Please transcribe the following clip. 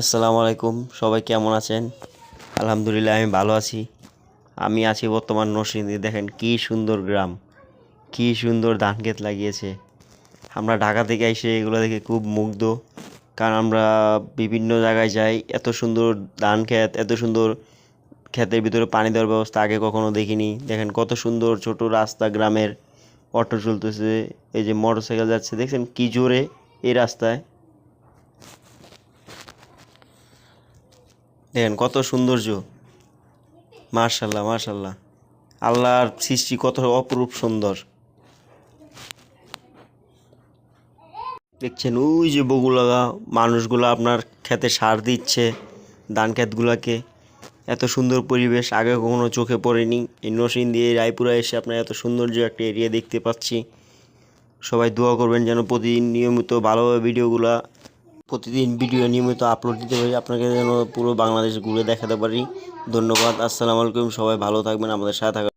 আসসালামু আলাইকুম, সবাই কেমন আছেন? আলহামদুলিল্লাহ, আমি ভালো আছি। আমি আছি বর্তমান নরসিংদী, দেখেন কি সুন্দর গ্রাম, কি সুন্দর ধান ক্ষেত লাগিয়েছে। আমরা ঢাকা থেকে এসে এগুলো দেখে খুব মুগ্ধ, কারণ আমরা বিভিন্ন জায়গায় যাই, এত সুন্দর ধান ক্ষেত, এত সুন্দর ক্ষেতের ভিতরে পানি দেওয়ার ব্যবস্থা আগে কখনো দেখিনি। দেখেন কত সুন্দর ছোট রাস্তা গ্রামের অটো চলতেছে, এই যে মোটর সাইকেল যাচ্ছে, দেখছেন কি জোরে এই রাস্তায়। দেখেন কত সৌন্দর্য। মার্শাল্লাহ মার্শাল্লাহ আল্লাহর সৃষ্টি কত অপরূপ সুন্দর। দেখছেন, ওই যে বগুলা মানুষগুলো আপনার খেতে সার দিচ্ছে, ধান ক্ষেতগুলোকে। এত সুন্দর পরিবেশ, আগে কখনো চোখে পড়েনি। এই নসিন দিয়ে রায়পুরা এসে আপনার এত সৌন্দর্য একটা এরিয়া দেখতে পাচ্ছি। সবাই দোয়া করবেন যেন প্রতিদিন নিয়মিত ভালোভাবে ভিডিওগুলা প্রতিদিন ভিডিও নিয়মিত আপলোড দিতে পারি। আপনাকে যেন পুরো বাংলাদেশ ঘুরে দেখাতে পারি। ধন্যবাদ। আসসালামু আলাইকুম। সবাই ভালো থাকবেন। আমাদের সাথে থাকার